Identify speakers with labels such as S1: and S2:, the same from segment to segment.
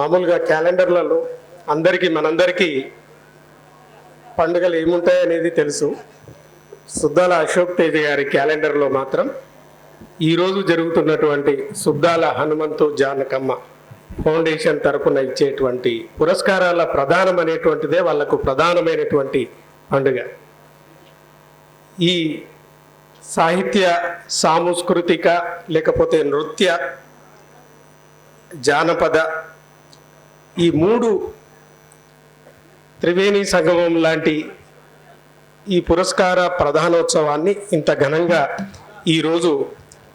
S1: మామూలుగా క్యాలెండర్లలో అందరికీ మనందరికీ పండుగలు ఏముంటాయి అనేది తెలుసు. సుద్దాల అశోక్ తేజ గారి క్యాలెండర్లో మాత్రం ఈరోజు జరుగుతున్నటువంటి సుద్దాల హనుమంతు జానకమ్మ ఫౌండేషన్ తరపున ఇచ్చేటువంటి పురస్కారాల ప్రధానం అనేటువంటిదే వాళ్ళకు ప్రధానమైనటువంటి పండుగ. ఈ సాహిత్య సాంస్కృతిక లేకపోతే నృత్య జానపద ఈ మూడు త్రివేణి సంగమం లాంటి ఈ పురస్కార ప్రధానోత్సవాన్ని ఇంత ఘనంగా ఈరోజు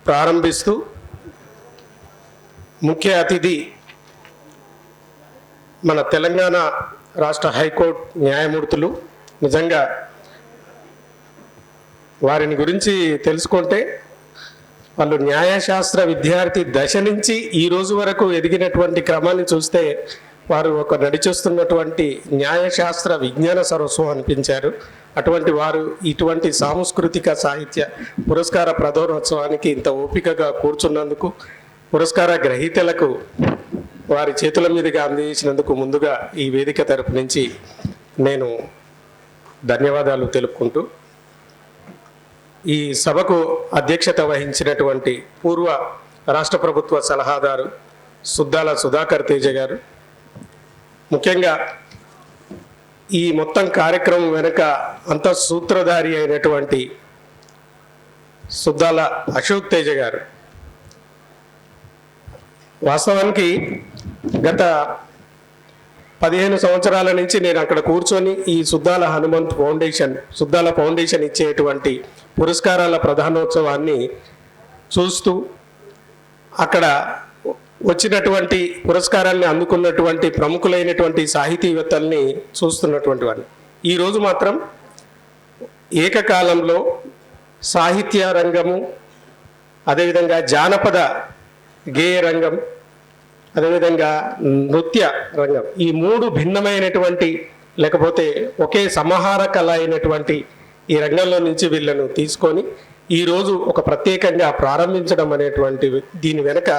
S1: ప్రారంభిస్తూ ముఖ్య అతిథి మన తెలంగాణ రాష్ట్ర హైకోర్టు న్యాయమూర్తులు. నిజంగా వారిని గురించి తెలుసుకుంటే వాళ్ళు న్యాయశాస్త్ర విద్యార్థి దశ నుంచి ఈ రోజు వరకు ఎదిగినటువంటి క్రమాన్ని చూస్తే వారు ఒక నడిచేస్తున్నటువంటి న్యాయశాస్త్ర విజ్ఞాన సరస్వం అనిపించారు. అటువంటి వారు ఇటువంటి సాంస్కృతిక సాహిత్య పురస్కార ప్రధానోత్సవానికి ఇంత ఓపికగా కూర్చున్నందుకు పురస్కార గ్రహీతలకు వారి చేతుల మీదుగా అందించినందుకు ముందుగా ఈ వేదిక తరపు నుంచి నేను ధన్యవాదాలు తెలుపుకుంటూ ఈ సభకు అధ్యక్షత వహించినటువంటి పూర్వ రాష్ట్ర ప్రభుత్వ సలహాదారు సుద్దాల సుధాకర్ తేజ గారు ముఖ్యంగా ఈ మొత్తం కార్యక్రమం వెనుక అంత సూత్రధారి అయినటువంటి సుద్దాల అశోక్ తేజ గారు. వాస్తవానికి గత పదిహేను సంవత్సరాల నుంచి నేను అక్కడ కూర్చొని ఈ సుద్దాల హనుమంత్ ఫౌండేషన్ సుద్దాల ఫౌండేషన్ ఇచ్చేటువంటి పురస్కారాల ప్రధానోత్సవాన్ని చూస్తూ అక్కడ వచ్చినటువంటి పురస్కారాన్ని అందుకున్నటువంటి ప్రముఖులైనటువంటి సాహితీవేత్తల్ని చూస్తున్నటువంటి వాడిని ఈరోజు మాత్రం ఏకకాలంలో సాహిత్య రంగము అదేవిధంగా జానపద గేయ రంగం అదేవిధంగా నృత్య రంగం ఈ మూడు భిన్నమైనటువంటి లేకపోతే ఒకే సమాహార కళ అయినటువంటి ఈ రంగంలో నుంచి వీళ్ళను తీసుకొని ఈరోజు ఒక ప్రత్యేకంగా ప్రారంభించడం అనేటువంటి దీని వెనుక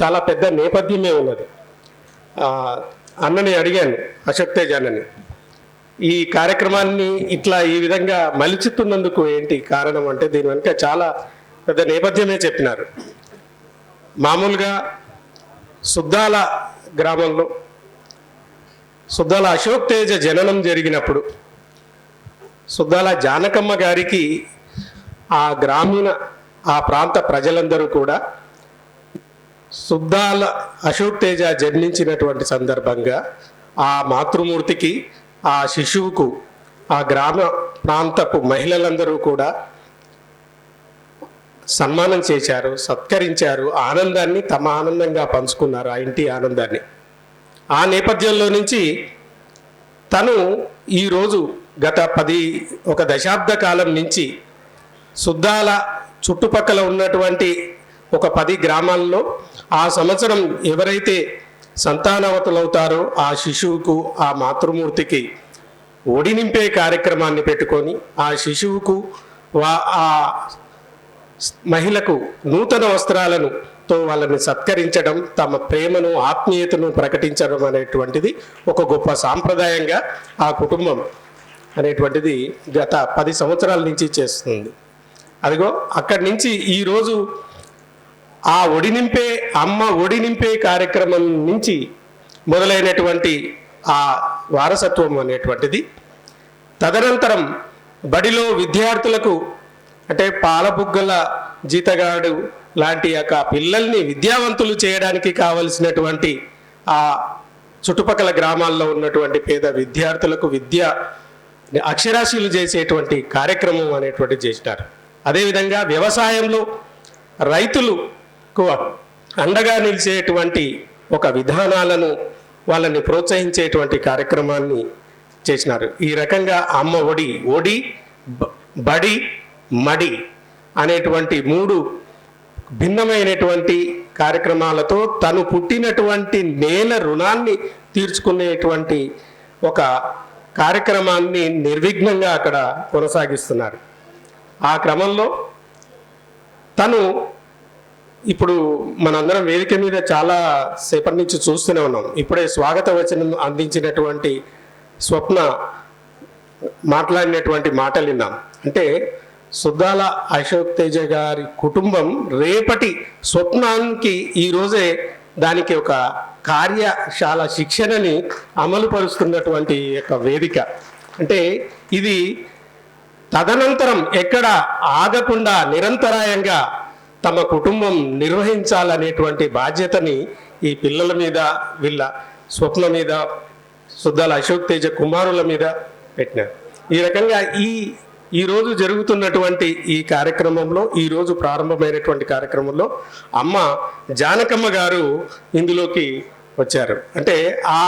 S1: చాలా పెద్ద నేపథ్యమే ఉన్నది. అన్నని అడిగాను అశోక్ తేజ్ అన్నని. ఈ కార్యక్రమాన్ని ఇట్లా ఈ విధంగా మలిచిస్తున్నందుకు ఏంటి కారణం అంటే దీని వెనుక చాలా పెద్ద నేపథ్యమే చెప్పినారు. మామూలుగా సుద్దాల గ్రామంలో సుద్దాల అశోక్ తేజ జననం జరిగినప్పుడు సుద్దాల జానకమ్మ గారికి ఆ గ్రామీణ ఆ ప్రాంత ప్రజలందరూ కూడా సుద్దాల అశోక్ తేజ జన్మించినటువంటి సందర్భంగా ఆ మాతృమూర్తికి ఆ శిశువుకు ఆ గ్రామ ప్రాంతపు మహిళలందరూ కూడా సన్మానం చేశారు సత్కరించారు ఆనందాన్ని తమ ఆనందంగా పంచుకున్నారు ఆ ఇంటి ఆనందాన్ని. ఆ నేపథ్యంలో నుంచి తను ఈరోజు గత పది ఒక దశాబ్ద కాలం నుంచి సుద్దాల చుట్టుపక్కల ఉన్నటువంటి ఒక పది గ్రామాల్లో ఆ సంవత్సరం ఎవరైతే సంతానవతులవుతారో ఆ శిశువుకు ఆ మాతృమూర్తికి ఒడి నింపే కార్యక్రమాన్ని పెట్టుకొని ఆ శిశువుకు వా ఆ మహిళకు నూతన వస్త్రాలను తో వాళ్ళని సత్కరించడం తమ ప్రేమను ఆత్మీయతను ప్రకటించడం అనేటువంటిది ఒక గొప్ప సాంప్రదాయంగా ఆ కుటుంబం అనేటువంటిది గత పది సంవత్సరాల నుంచి చేస్తుంది. అదిగో అక్కడి నుంచి ఈరోజు ఆ ఒడి నింపే అమ్మ ఒడి నింపే కార్యక్రమం నుంచి మొదలైనటువంటి ఆ వారసత్వం అనేటువంటిది. తదనంతరం బడిలో విద్యార్థులకు అంటే పాలబుగ్గల జీతగాడు లాంటి యొక్క పిల్లల్ని విద్యావంతులు చేయడానికి కావలసినటువంటి ఆ చుట్టుపక్కల గ్రామాల్లో ఉన్నటువంటి పేద విద్యార్థులకు విద్య అక్షరాస్యులు చేసేటువంటి కార్యక్రమం అనేటువంటి చేసినారు. అదేవిధంగా వ్యవసాయంలో రైతులు ఎక్కువ అండగా నిలిచేటువంటి ఒక విధానాలను వాళ్ళని ప్రోత్సహించేటువంటి కార్యక్రమాన్ని చేసినారు. ఈ రకంగా అమ్మ ఒడి ఒడి బడి మడి అనేటువంటి మూడు భిన్నమైనటువంటి కార్యక్రమాలతో తను పుట్టినటువంటి నేల రుణాన్ని తీర్చుకునేటువంటి ఒక కార్యక్రమాన్ని నిర్విఘ్నంగా అక్కడ కొనసాగిస్తున్నారు. ఆ క్రమంలో తను ఇప్పుడు మనందరం వేదిక మీద చాలా సేపటి నుంచి చూస్తూనే ఉన్నాం. ఇప్పుడే స్వాగత వచనం అందించినటువంటి స్వప్న మాట్లాడినటువంటి మాటలు విన్నాం. అంటే సుద్దాల అశోక్ తేజ గారి కుటుంబం రేపటి స్వప్నానికి ఈ రోజే దానికి ఒక కార్యశాల శిక్షణని అమలు పరుస్తున్నటువంటి యొక్క వేదిక. అంటే ఇది తదనంతరం ఎక్కడ ఆగకుండా నిరంతరాయంగా తమ కుటుంబం నిర్వహించాలనేటువంటి బాధ్యతని ఈ పిల్లల మీద వీళ్ళ స్వప్న మీద సుద్దాల అశోక్ తేజ కుమారుల మీద పెట్టినారు. ఈ రకంగా ఈ ఈ రోజు జరుగుతున్నటువంటి ఈ కార్యక్రమంలో ఈరోజు ప్రారంభమైనటువంటి కార్యక్రమంలో అమ్మ జానకమ్మ గారు ఇందులోకి వచ్చారు. అంటే ఆ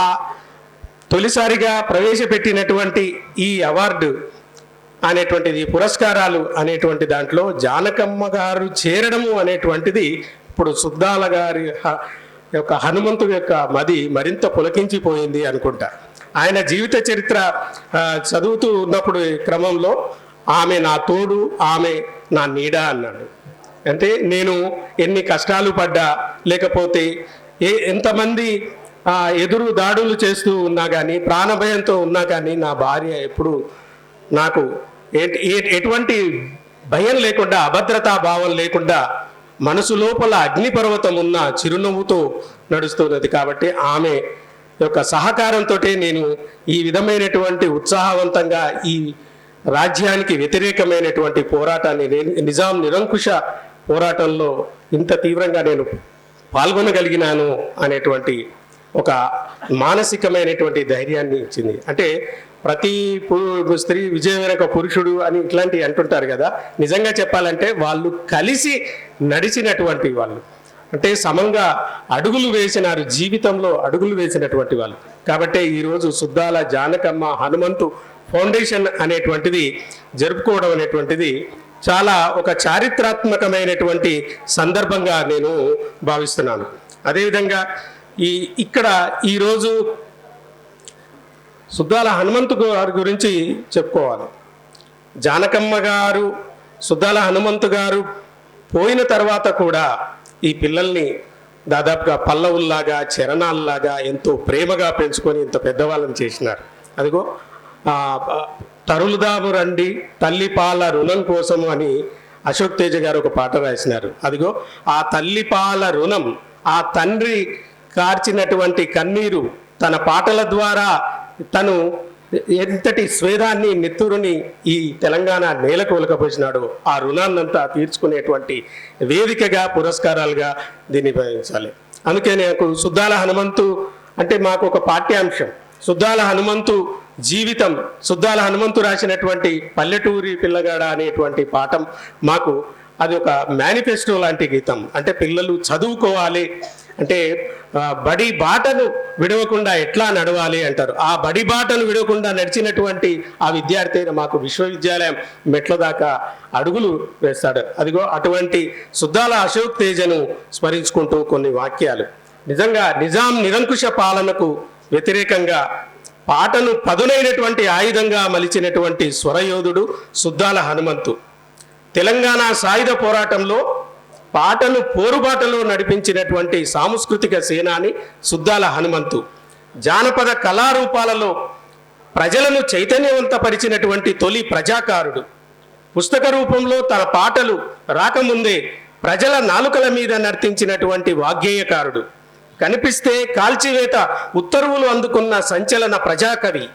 S1: తొలిసారిగా ప్రవేశపెట్టినటువంటి ఈ అవార్డు అనేటువంటిది పురస్కారాలు అనేటువంటి దాంట్లో జానకమ్మ గారు చేరడము అనేటువంటిది ఇప్పుడు సుద్దాల గారి యొక్క హనుమంతు యొక్క మది మరింత పులకించిపోయింది అనుకుంటా. ఆయన జీవిత చరిత్ర చదువుతూ ఉన్నప్పుడు ఈ క్రమంలో ఆమె నా తోడు ఆమె నా నీడ అన్నాడు. అంటే నేను ఎన్ని కష్టాలు పడ్డా లేకపోతే ఏ ఎంతమంది ఎదురు దాడులు చేస్తూ ఉన్నా కానీ ప్రాణభయంతో ఉన్నా కానీ నా భార్య ఎప్పుడు నాకు ఎటువంటి భయం లేకుండా అభద్రతా భావం లేకుండా మనసు లోపల అగ్నిపర్వతం ఉన్న చిరునవ్వుతో నడుస్తున్నది. కాబట్టి ఆమె యొక్క సహకారంతో నేను ఈ విధమైనటువంటి ఉత్సాహవంతంగా ఈ రాజ్యానికి వ్యతిరేకమైనటువంటి పోరాటాన్ని నేను నిజాం నిరంకుశ పోరాటంలో ఇంత తీవ్రంగా నేను పాల్గొనగలిగినాను అనేటువంటి ఒక మానసికమైనటువంటి ధైర్యాన్ని ఇచ్చింది. అంటే ప్రతి స్త్రీ విజయం వెనక పురుషుడు అని ఇట్లాంటివి అంటుంటారు కదా. నిజంగా చెప్పాలంటే వాళ్ళు కలిసి నడిచినటువంటి వాళ్ళు. అంటే సమంగా అడుగులు వేసినారు జీవితంలో అడుగులు వేసినటువంటి వాళ్ళు. కాబట్టి ఈరోజు సుద్దాల జానకమ్మ హనుమంతు ఫౌండేషన్ అనేటువంటిది జరుపుకోవడం అనేటువంటిది చాలా ఒక చారిత్రాత్మకమైనటువంటి సందర్భంగా నేను భావిస్తున్నాను. అదేవిధంగా ఈ ఇక్కడ ఈరోజు సుద్దాల హనుమంతు గారి గురించి చెప్పుకోవాలి. జానకమ్మ గారు సుద్దాల హనుమంతు గారు పోయిన తర్వాత కూడా ఈ పిల్లల్ని దాదాపుగా పల్లవుల్లాగా చరణాల్లాగా ఎంతో ప్రేమగా పెంచుకొని ఇంత పెద్దవాళ్ళని చేసినారు. అదిగో తరులుదాము రండి తల్లి పాల రుణం కోసం అని అశోక్ తేజ గారు ఒక పాట రాసినారు. అదిగో ఆ తల్లి పాల రుణం ఆ తండ్రి కార్చినటువంటి కన్నీరు తన పాటల ద్వారా తను ఎంతటి స్వేదాన్ని నెత్తురుని ఈ తెలంగాణ నేల ఒలకపోసినాడు ఆ రుణాన్నంతా తీర్చుకునేటువంటి వేదికగా పురస్కారాలుగా దీన్ని భావించాలి అందుకే నాకు సుద్దాల హనుమంతు అంటే మాకు ఒక పాఠ్యాంశం. సుద్దాల హనుమంతు జీవితం సుద్దాల హనుమంతు రాసినటువంటి పల్లెటూరి పిల్లగాడ అనేటువంటి పాఠం మాకు అది ఒక మేనిఫెస్టో లాంటి గీతం. అంటే పిల్లలు చదువుకోవాలి అంటే బడి బాటను విడవకుండా ఎట్లా నడవాలి అంటారు? ఆ బడి బాటను విడవకుండా నడిచినటువంటి ఆ విద్యార్థి మాకు విశ్వవిద్యాలయం మెట్ల దాకా అడుగులు వేస్తాడు. అదిగో అటువంటి సుద్దాల అశోక్ తేజను స్మరించుకుంటూ కొన్ని వాక్యాలు. నిజంగా నిజాం నిరంకుశ పాలనకు వ్యతిరేకంగా పాటను పదునైనటువంటి ఆయుధంగా మలిచినటువంటి స్వరయోధుడు సుద్దాల హనుమంతు. తెలంగాణ సాయుధ పోరాటంలో పాటను పోరుబాటలో నడిపించినటువంటి సాంస్కృతిక సేనాని సుద్దాల హనుమంతు. జానపద కళారూపాలలో ప్రజలను చైతన్యవంతపరిచినటువంటి తొలి ప్రజాకారుడు. పుస్తక రూపంలో తన పాటలు రాకముందే ప్రజల నాలుకల మీద నర్తించినటువంటి వాగ్గేయకారుడు. కనిపిస్తే కాల్చివేత ఉత్తర్వులు అందుకున్న సంచలన ప్రజాకవి.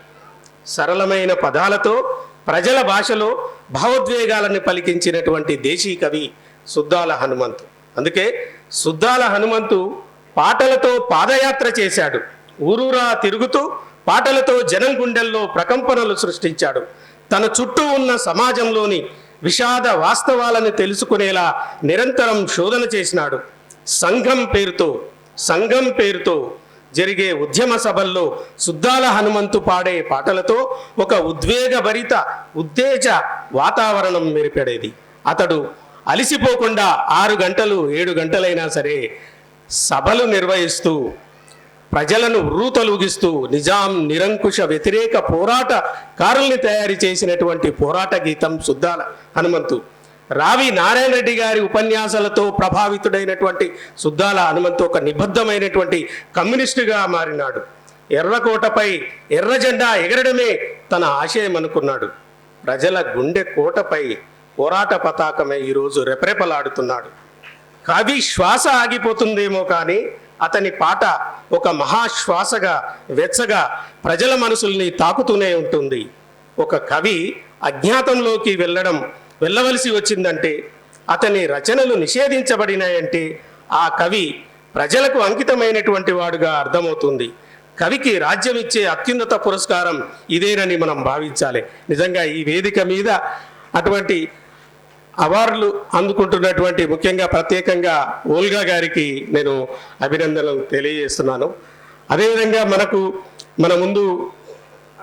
S1: సరళమైన పదాలతో ప్రజల భాషలో భావోద్వేగాలను పలికించినటువంటి దేశీ కవి సుద్దాల హనుమంతు. అందుకే సుద్దాల హనుమంతు పాటలతో పాదయాత్ర చేశాడు. ఊరూరా తిరుగుతూ పాటలతో జనం గుండెల్లో ప్రకంపనలు సృష్టించాడు. తన చుట్టూ ఉన్న సమాజంలోని విషాద వాస్తవాలను తెలుసుకునేలా నిరంతరం శోధన చేసినాడు. సంఘం పేరుతో సంఘం పేరుతో జరిగే ఉద్యమ సభల్లో సుద్దాల హనుమంతు పాడే పాటలతో ఒక ఉద్వేగభరిత ఉత్తేజ వాతావరణం మెరిపెడేది అతడు అలిసిపోకుండా ఆరు గంటలు ఏడు గంటలైనా సరే సభలు నిర్వహిస్తూ ప్రజలను ఉర్రూతలూగిస్తూ నిజాం నిరంకుశ వ్యతిరేక పోరాట కారుల్ని తయారు చేసినటువంటి పోరాట గీతం సుద్దాల హనుమంతు. రావి నారాయణ రెడ్డి గారి ఉపన్యాసాలతో ప్రభావితుడైనటువంటి సుద్దాల హనుమంతు ఒక నిబద్ధమైనటువంటి కమ్యూనిస్టుగా మారినాడు. ఎర్రకోటపై ఎర్ర జెండా ఎగరడమే తన ఆశయం అనుకున్నాడు ప్రజల గుండె కోటపై పోరాట పతాకమే ఈరోజు రెపరెపలాడుతున్నాడు. కవి శ్వాస ఆగిపోతుందేమో కానీ అతని పాట ఒక మహాశ్వాసగా వెచ్చగా ప్రజల మనసుల్ని తాకుతూనే ఉంటుంది. ఒక కవి అజ్ఞాతంలోకి వెళ్ళడం వెళ్ళవలసి వచ్చిందంటే అతని రచనలు నిషేధించబడినాయంటే ఆ కవి ప్రజలకు అంకితమైనటువంటి వాడుగా అర్థమవుతుంది. కవికి రాజ్యం ఇచ్చే అత్యున్నత పురస్కారం ఇదేనని మనం భావించాలి. నిజంగా ఈ వేదిక మీద అటువంటి అవార్డులు అందుకుంటున్నటువంటి ముఖ్యంగా ప్రత్యేకంగా ఓల్గా గారికి నేను అభినందనలు తెలియజేస్తున్నాను. అదేవిధంగా మనకు మన ముందు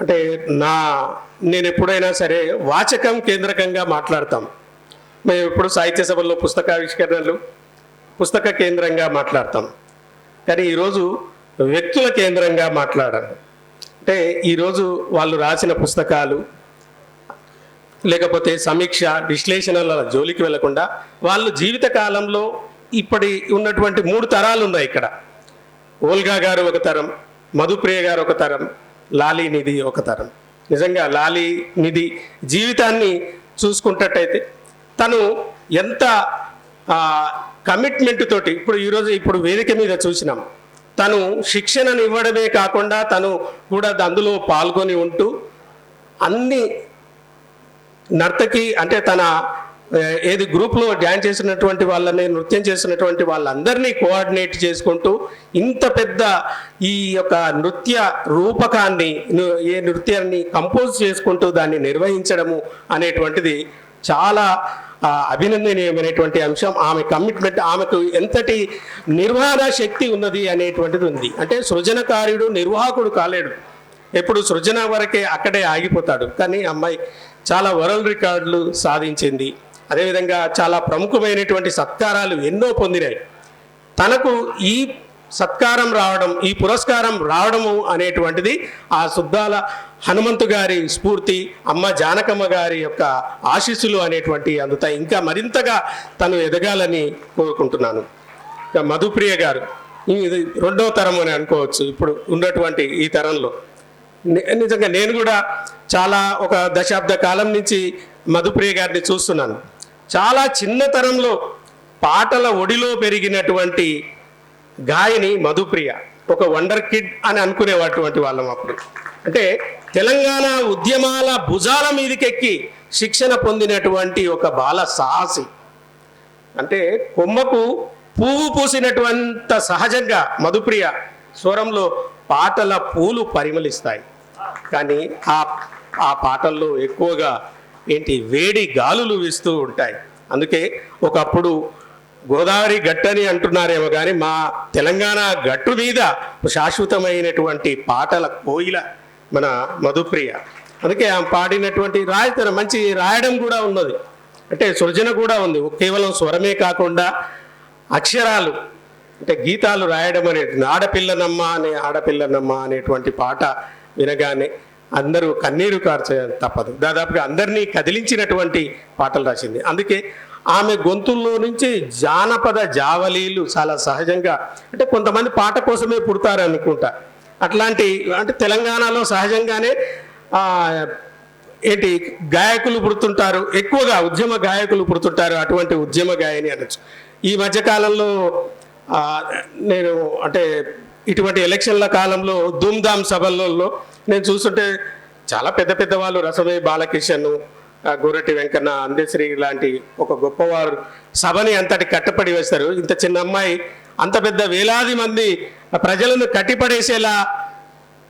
S1: అంటే నా నేను ఎప్పుడైనా సరే వాచకం కేంద్రకంగా మాట్లాడతాం. మేము ఎప్పుడు సాహిత్య సభల్లో పుస్తకావిష్కరణలు పుస్తక కేంద్రంగా మాట్లాడతాం. కానీ ఈరోజు వ్యక్తుల కేంద్రంగా మాట్లాడాను. అంటే ఈరోజు వాళ్ళు రాసిన పుస్తకాలు లేకపోతే సమీక్ష విశ్లేషణల జోలికి వెళ్ళకుండా వాళ్ళు జీవిత కాలంలో ఇప్పటి ఉన్నటువంటి మూడు తరాలు ఉన్నాయి ఇక్కడ. ఓల్గా గారు ఒక తరం మధుప్రియ గారు ఒక తరం లాలీ నిధి ఒక తరం. నిజంగా లాలీ నిధి జీవితాన్ని చూసుకుంటట్టయితే తను ఎంత కమిట్మెంట్ తోటి ఇప్పుడు ఈరోజు ఇప్పుడు వేదిక మీద చూసినాం. తను శిక్షణను ఇవ్వడమే కాకుండా తను కూడా అందులో పాల్గొని ఉంటూ అన్ని నర్తకి అంటే తన ఏది గ్రూప్లో డ్యాన్స్ చేసినటువంటి వాళ్ళని నృత్యం చేసినటువంటి వాళ్ళందరినీ కోఆర్డినేట్ చేసుకుంటూ ఇంత పెద్ద ఈ యొక్క నృత్య రూపకాన్ని ఏ నృత్యాన్ని కంపోజ్ చేసుకుంటూ దాన్ని నిర్వహించడము అనేటువంటిది చాలా అభినందనీయమైనటువంటి అంశం. ఆమె కమిట్మెంట్ ఆమెకు ఎంతటి నిర్వహణ శక్తి ఉన్నది అనేటువంటిది ఉంది. అంటే సృజనకారుడు నిర్వాహకుడు కాలేడు. ఎప్పుడు సృజన వరకే అక్కడే ఆగిపోతాడు. కానీ అమ్మాయి చాలా వరల్డ్ రికార్డులు సాధించింది. అదేవిధంగా చాలా ప్రముఖమైనటువంటి సత్కారాలు ఎన్నో పొందినాయి. తనకు ఈ సత్కారం రావడం ఈ పురస్కారం రావడము అనేటువంటిది ఆ శుద్ధాల హనుమంతు గారి స్ఫూర్తి అమ్మ జానకమ్మ గారి యొక్క ఆశీస్సులు అనేటువంటి అందుతాయి. ఇంకా మరింతగా తను ఎదగాలని కోరుకుంటున్నాను. మధుప్రియ గారు ఇది రెండో తరం అని అనుకోవచ్చు. ఇప్పుడు ఉన్నటువంటి ఈ తరంలో నిజంగా నేను కూడా చాలా ఒక దశాబ్ద కాలం నుంచి మధుప్రియ గారిని చూస్తున్నాను. చాలా చిన్నతరంలో పాటల ఒడిలో పెరిగినటువంటి గాయని మధుప్రియ ఒక వండర్ కిడ్ అని అనుకునేటువంటి వాళ్ళం అప్పుడు. అంటే తెలంగాణ ఉద్యమాల భుజాల మీదకెక్కి శిక్షణ పొందినటువంటి ఒక బాల సాహసి. అంటే కొమ్మకు పువ్వు పూసినటువంత సహజంగా మధుప్రియ స్వరంలో పాటల పూలు పరిమళిస్తాయి. కానీ ఆ ఆ పాటల్లో ఎక్కువగా ఏంటి వేడి గాలులు వీస్తూ ఉంటాయి. అందుకే ఒకప్పుడు గోదావరి గట్టని అంటున్నారేమో కానీ మా తెలంగాణ గట్టు మీద శాశ్వతమైనటువంటి పాటల కోయిల మన మధుప్రియ. అందుకే ఆమె పాడినటువంటి రాయతన మంచి రాయడం కూడా ఉన్నది. అంటే సృజన కూడా ఉంది. కేవలం స్వరమే కాకుండా అక్షరాలు అంటే గీతాలు రాయడం అనేటువంటి ఆడపిల్లనమ్మ అనే ఆడపిల్లనమ్మ అనేటువంటి పాట వినగానే అందరూ కన్నీరు కార్చ తప్పదు. దాదాపుగా అందరినీ కదిలించినటువంటి పాటలు రాసింది. అందుకే ఆమె గొంతుల్లో నుంచి జానపద జావలీలు చాలా సహజంగా అంటే కొంతమంది పాట కోసమే పుడతారు అనుకుంటా. అట్లాంటి అంటే తెలంగాణలో సహజంగానే ఏంటి గాయకులు పుడుతుంటారు. ఎక్కువగా ఉద్యమ గాయకులు పుడుతుంటారు. అటువంటి ఉద్యమ గాయని అనొచ్చు. ఈ మధ్యకాలంలో నేను అంటే ఇటువంటి ఎలక్షన్ల కాలంలో ధూమ్ధామ్ సభలలో నేను చూస్తుంటే చాలా పెద్ద పెద్ద వాళ్ళు రసమే బాలకిషన్ గోరటి వెంకన్న అందశ్రీ లాంటి ఒక గొప్పవారు సభని అంతటి కట్టపడి వేస్తారు. ఇంత చిన్న అమ్మాయి అంత పెద్ద వేలాది మంది ప్రజలను కట్టిపడేసేలా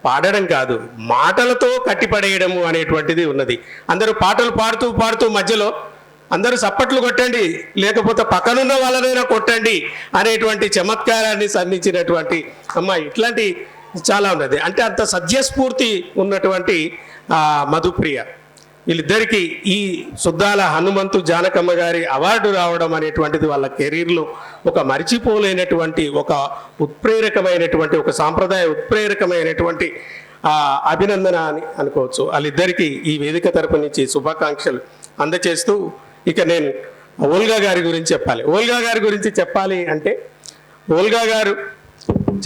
S1: పాడడం కాదు మాటలతో కట్టిపడేయడము అనేటువంటిది ఉన్నది. అందరూ పాటలు పాడుతూ పాడుతూ మధ్యలో అందరూ సప్పట్లు కొట్టండి లేకపోతే పక్కనున్న వాళ్ళనైనా కొట్టండి అనేటువంటి చమత్కారాన్ని సంధించినటువంటి అమ్మాయి ఇట్లాంటి చాలా ఉన్నది. అంటే అంత సద్యస్ఫూర్తి ఉన్నటువంటి మధుప్రియ. వీళ్ళిద్దరికీ ఈ సుద్దాల హనుమంతు జానకమ్మ గారి అవార్డు రావడం అనేటువంటిది వాళ్ళ కెరీర్లో ఒక మరిచిపోలేనటువంటి ఒక ఉత్ప్రేరకమైనటువంటి ఒక సాంప్రదాయ ఉత్ప్రేరకమైనటువంటి అభినందన అని అనుకోవచ్చు. వాళ్ళిద్దరికీ ఈ వేదిక తరపు నుంచి శుభాకాంక్షలు అందచేస్తూ ఇక నేను ఓల్గా గారి గురించి చెప్పాలి. ఓల్గా గారి గురించి చెప్పాలి అంటే ఓల్గా గారు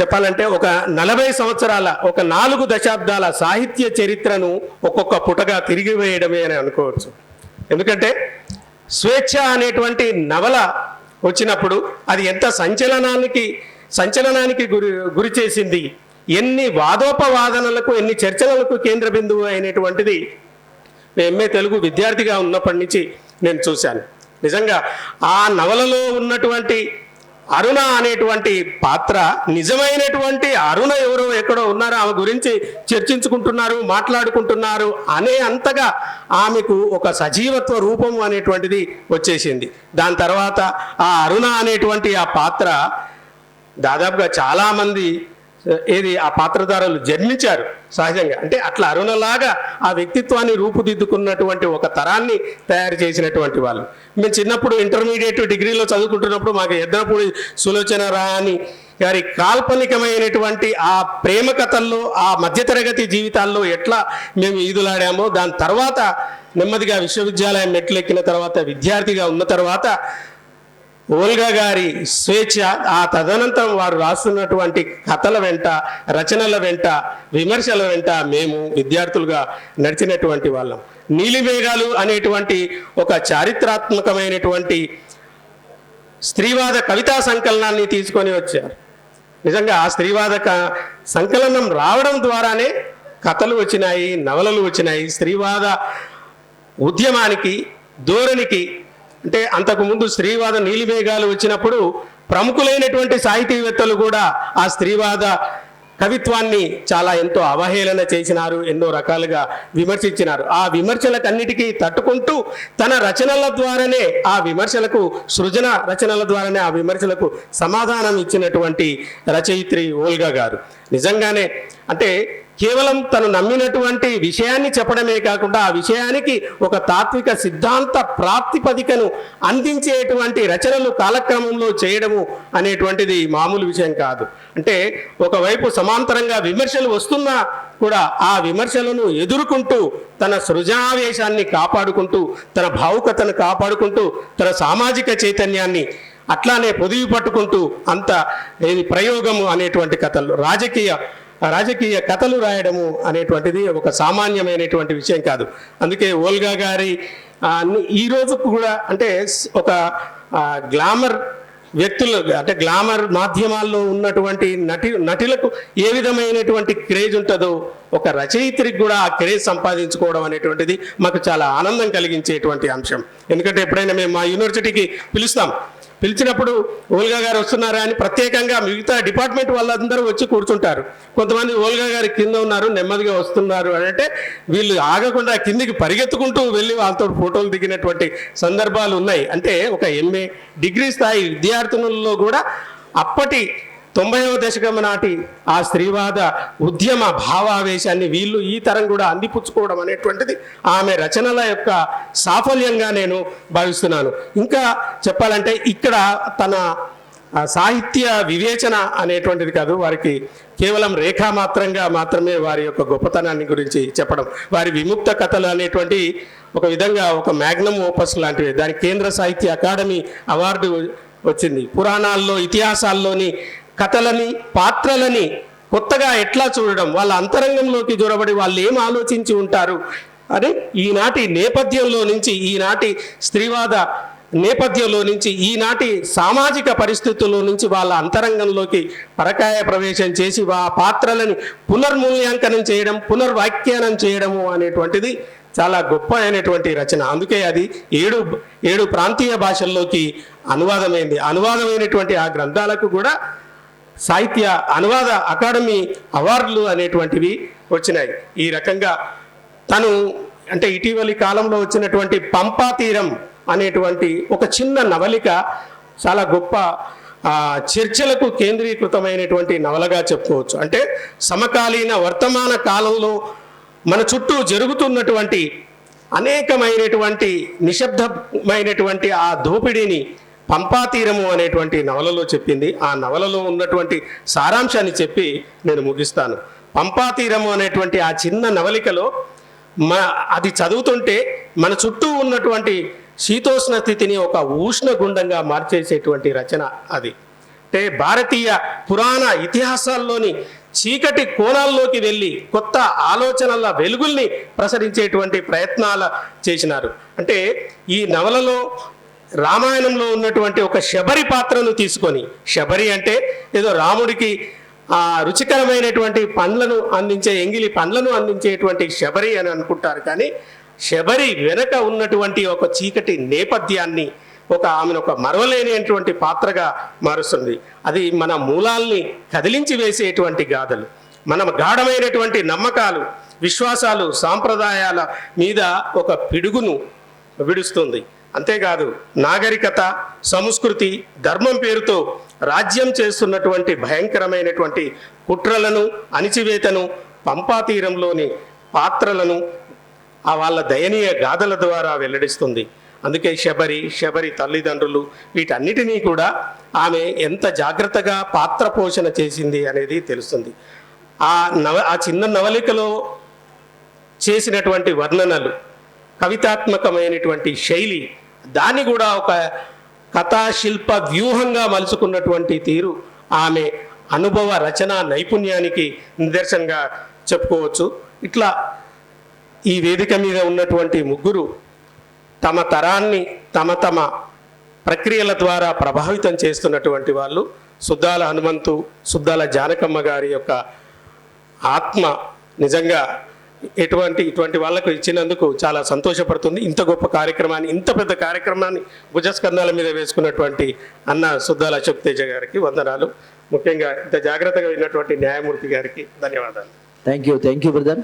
S1: చెప్పాలంటే ఒక నలభై సంవత్సరాల ఒక నాలుగు దశాబ్దాల సాహిత్య చరిత్రను ఒక్కొక్క పుటగా తిరిగి వేయడమే అని అనుకోవచ్చు. ఎందుకంటే స్వేచ్ఛ అనేటువంటి నవల వచ్చినప్పుడు అది ఎంత సంచలనానికి సంచలనానికి గురి గురి చేసింది? ఎన్ని వాదోపవాదనలకు ఎన్ని చర్చలకు కేంద్ర బిందువు అయినటువంటిది ఎంఏ తెలుగు విద్యార్థిగా ఉన్నప్పటి నుంచి నేను చూశాను. నిజంగా ఆ నవలలో ఉన్నటువంటి అరుణ అనేటువంటి పాత్ర నిజమైనటువంటి అరుణ ఎవరో ఎక్కడో ఉన్నారో ఆమె గురించి చర్చించుకుంటున్నారు మాట్లాడుకుంటున్నారు అనే అంతగా ఆమెకు ఒక సజీవత్వ రూపం అనేటువంటిది వచ్చేసింది. దాని తర్వాత ఆ అరుణ అనేటువంటి ఆ పాత్ర దాదాపుగా చాలామంది ఏది ఆ పాత్రధారులు జన్మించారు? సహజంగా. అంటే అట్లా అరుణలాగా ఆ వ్యక్తిత్వాన్ని రూపుదిద్దుకున్నటువంటి ఒక తరాన్ని తయారు చేసినటువంటి వాళ్ళు. మేము చిన్నప్పుడు ఇంటర్మీడియట్ డిగ్రీలో చదువుకుంటున్నప్పుడు మాకు ఎద్దనపూడి సులోచన రాని గారి కాల్పనికమైనటువంటి ఆ ప్రేమ కథల్లో ఆ మధ్యతరగతి జీవితాల్లో ఎట్లా మేము ఈదులాడామో దాని తర్వాత నెమ్మదిగా విశ్వవిద్యాలయం మెట్లెక్కిన తర్వాత విద్యార్థిగా ఉన్న తర్వాత ఓల్గా గారి స్వేచ్ఛ ఆ తదనంతరం వారు రాస్తున్నటువంటి కథల వెంట రచనల వెంట విమర్శల వెంట మేము విద్యార్థులుగా నడిచినటువంటి వాళ్ళం. నీలిమేఘాలు అనేటువంటి ఒక చారిత్రాత్మకమైనటువంటి స్త్రీవాద కవితా సంకలనాన్ని తీసుకొని వచ్చారు. నిజంగా ఆ స్త్రీవాద క- సంకలనం రావడం ద్వారానే కథలు వచ్చినాయి నవలలు వచ్చినాయి. స్త్రీవాద ఉద్యమానికి ధోరణికి అంటే అంతకుముందు స్త్రీవాద నీలివేగాలు వచ్చినప్పుడు ప్రముఖులైనటువంటి సాహితీవేత్తలు కూడా ఆ స్త్రీవాద కవిత్వాన్ని చాలా ఎంతో అవహేళన చేసినారు ఎన్నో రకాలుగా విమర్శించినారు. ఆ విమర్శలకన్నిటికీ తట్టుకుంటూ తన రచనల ద్వారానే ఆ విమర్శలకు సృజన రచనల ద్వారానే ఆ విమర్శలకు సమాధానం ఇచ్చినటువంటి రచయిత్రి ఓల్గా గారు. నిజంగానే అంటే కేవలం తను నమ్మినటువంటి విషయాన్ని చెప్పడమే కాకుండా ఆ విషయానికి ఒక తాత్విక సిద్ధాంత ప్రాతిపదికను అందించేటువంటి రచనలు కాలక్రమంలో చేయడము అనేటువంటిది మామూలు విషయం కాదు. అంటే ఒకవైపు సమాంతరంగా విమర్శలు వస్తున్నా కూడా ఆ విమర్శలను ఎదుర్కొంటూ తన సృజనావేశాన్ని కాపాడుకుంటూ తన భావుకతను కాపాడుకుంటూ తన సామాజిక చైతన్యాన్ని అట్లానే పొదివి పట్టుకుంటూ అంత ఇది ప్రయోగము అనేటువంటి కథలు. రాజకీయ రాజకీయ కథలు రాయడము అనేటువంటిది ఒక సామాన్యమైనటువంటి విషయం కాదు. అందుకే ఓల్గా గారి ఈ రోజు కూడా అంటే ఒక గ్లామర్ వ్యక్తులు అంటే గ్లామర్ మాధ్యమాల్లో ఉన్నటువంటి నటి నటులకు ఏ విధమైనటువంటి క్రేజ్ ఉంటుందో ఒక రచయిత్రికి కూడా ఆ క్రేజ్ సంపాదించుకోవడం అనేటువంటిది మాకు చాలా ఆనందం కలిగించేటువంటి అంశం. ఎందుకంటే ఎప్పుడైనా మేము మా యూనివర్సిటీకి పిలుస్తాం. పిలిచినప్పుడు ఓల్గా గారు వస్తున్నారా అని ప్రత్యేకంగా మిగతా డిపార్ట్మెంట్ వాళ్ళందరూ వచ్చి కూర్చుంటారు. కొంతమంది ఓల్గా గారి కింద ఉన్నారు నెమ్మదిగా వస్తున్నారు అని అంటే వీళ్ళు ఆగకుండా కిందికి పరిగెత్తుకుంటూ వెళ్ళి వాళ్ళతో ఫోటోలు దిగినటువంటి సందర్భాలు ఉన్నాయి. అంటే ఒక ఎంఏ డిగ్రీ స్థాయి విద్యార్థినుల్లో కూడా అప్పటి తొంభైవ దశకం నాటి ఆ స్త్రీవాద ఉద్యమ భావావేశాన్ని వీళ్ళు ఈ తరం కూడా అందిపుచ్చుకోవడం అనేటువంటిది ఆమె రచనల యొక్క సాఫల్యంగా నేను భావిస్తున్నాను. ఇంకా చెప్పాలంటే ఇక్కడ తన సాహిత్య వివేచన అనేటువంటిది కాదు వారికి కేవలం రేఖామాత్రంగా మాత్రమే వారి యొక్క గొప్పతనాన్ని గురించి చెప్పడం వారి విముక్త కథలు అనేటువంటి ఒక విధంగా ఒక మ్యాగ్నమ్ ఓపస్ లాంటివి దానికి కేంద్ర సాహిత్య అకాడమీ అవార్డు వచ్చింది. పురాణాల్లో ఇతిహాసాల్లోని కథలని పాత్రలని కొత్తగా ఎట్లా చూడడం? వాళ్ళ అంతరంగంలోకి దూరబడి వాళ్ళు ఏం ఆలోచించి ఉంటారు? అని ఈనాటి నేపథ్యంలో నుంచి ఈనాటి స్త్రీవాద నేపథ్యంలో నుంచి ఈనాటి సామాజిక పరిస్థితుల్లో నుంచి వాళ్ళ అంతరంగంలోకి పరకాయ ప్రవేశం చేసి ఆ పాత్రలని పునర్మూల్యాంకనం చేయడం పునర్వ్యాఖ్యానం చేయడము అనేటువంటిది చాలా గొప్ప అయినటువంటి రచన. అందుకే అది ఏడు ఏడు ప్రాంతీయ భాషల్లోకి అనువాదమైంది. అనువాదమైనటువంటి ఆ గ్రంథాలకు కూడా సాహిత్య అనువాద అకాడమీ అవార్డులు అనేటువంటివి వచ్చినాయి. ఈ రకంగా తను అంటే ఇటీవలి కాలంలో వచ్చినటువంటి పంపా తీరం అనేటువంటి ఒక చిన్న నవలిక చాలా గొప్ప చర్చలకు కేంద్రీకృతమైనటువంటి నవలగా చెప్పుకోవచ్చు. అంటే సమకాలీన వర్తమాన కాలంలో మన చుట్టూ జరుగుతున్నటువంటి అనేకమైనటువంటి నిశ్శబ్దమైనటువంటి ఆ దోపిడీని పంపాతీరము అనేటువంటి నవలలో చెప్పింది. ఆ నవలలో ఉన్నటువంటి సారాంశాన్ని చెప్పి నేను ముగిస్తాను. పంపాతీరము అనేటువంటి ఆ చిన్న నవలికలో మా అది చదువుతుంటే మన చుట్టూ ఉన్నటువంటి శీతోష్ణ స్థితిని ఒక ఉష్ణ గుండంగా మార్చేసేటువంటి రచన అది. అంటే భారతీయ పురాణ ఇతిహాసాల్లోని చీకటి కోణాల్లోకి వెళ్ళి కొత్త ఆలోచనల వెలుగుల్ని ప్రసరించేటువంటి ప్రయత్నాల చేసినారు. అంటే ఈ నవలలో రామాయణంలో ఉన్నటువంటి ఒక శబరి పాత్రను తీసుకొని శబరి అంటే ఏదో రాముడికి ఆ రుచికరమైనటువంటి పండ్లను అందించే ఎంగిలి పండ్లను అందించేటువంటి శబరి అని అనుకుంటారు. కానీ శబరి వెనక ఉన్నటువంటి ఒక చీకటి నేపథ్యాన్ని ఒక ఆమెను ఒక మరవలేనిటువంటి పాత్రగా మారుస్తుంది. అది మన మూలాల్ని కదిలించి వేసేటువంటి గాథలు. మన గాఢమైనటువంటి నమ్మకాలు విశ్వాసాలు సాంప్రదాయాల మీద ఒక పిడుగును విడుస్తుంది. అంతేకాదు నాగరికత సంస్కృతి ధర్మం పేరుతో రాజ్యం చేస్తున్నటువంటి భయంకరమైనటువంటి కుట్రలను అణిచివేతను పంపా తీరంలోని పాత్రలను ఆ వాళ్ళ దయనీయ గాథల ద్వారా వెల్లడిస్తుంది. అందుకే శబరి శబరి తల్లిదండ్రులు వీటన్నిటినీ కూడా ఆమె ఎంత జాగ్రత్తగా పాత్ర పోషణ చేసింది అనేది తెలుస్తుంది. ఆ నవ ఆ చిన్న నవలికలో చేసినటువంటి వర్ణనలు కవితాత్మకమైనటువంటి శైలి దాన్ని కూడా ఒక కథా శిల్ప వ్యూహంగా మలుచుకున్నటువంటి తీరు ఆమె అనుభవ రచన నైపుణ్యానికి నిదర్శనంగా చెప్పుకోవచ్చు. ఇట్లా ఈ వేదిక మీద ఉన్నటువంటి ముగ్గురు తమ తరాన్ని తమ తమ ప్రక్రియల ద్వారా ప్రభావితం చేస్తున్నటువంటి వాళ్ళు సుద్దాల హనుమంతు సుద్దాల జానకమ్మ గారి యొక్క ఆత్మ నిజంగా ఎటువంటి ఇటువంటి వాళ్ళకు ఇచ్చినందుకు చాలా సంతోషపడుతుంది. ఇంత గొప్ప కార్యక్రమాన్ని ఇంత పెద్ద కార్యక్రమాన్ని భుజస్కంధాల మీద వేసుకున్నటువంటి అన్న సుద్దాల అశోక్ తేజ గారికి వందనాలు. ముఖ్యంగా ఇంత జాగ్రత్తగా విన్నటువంటి న్యాయమూర్తి గారికి ధన్యవాదాలు.
S2: Thank you thank you brother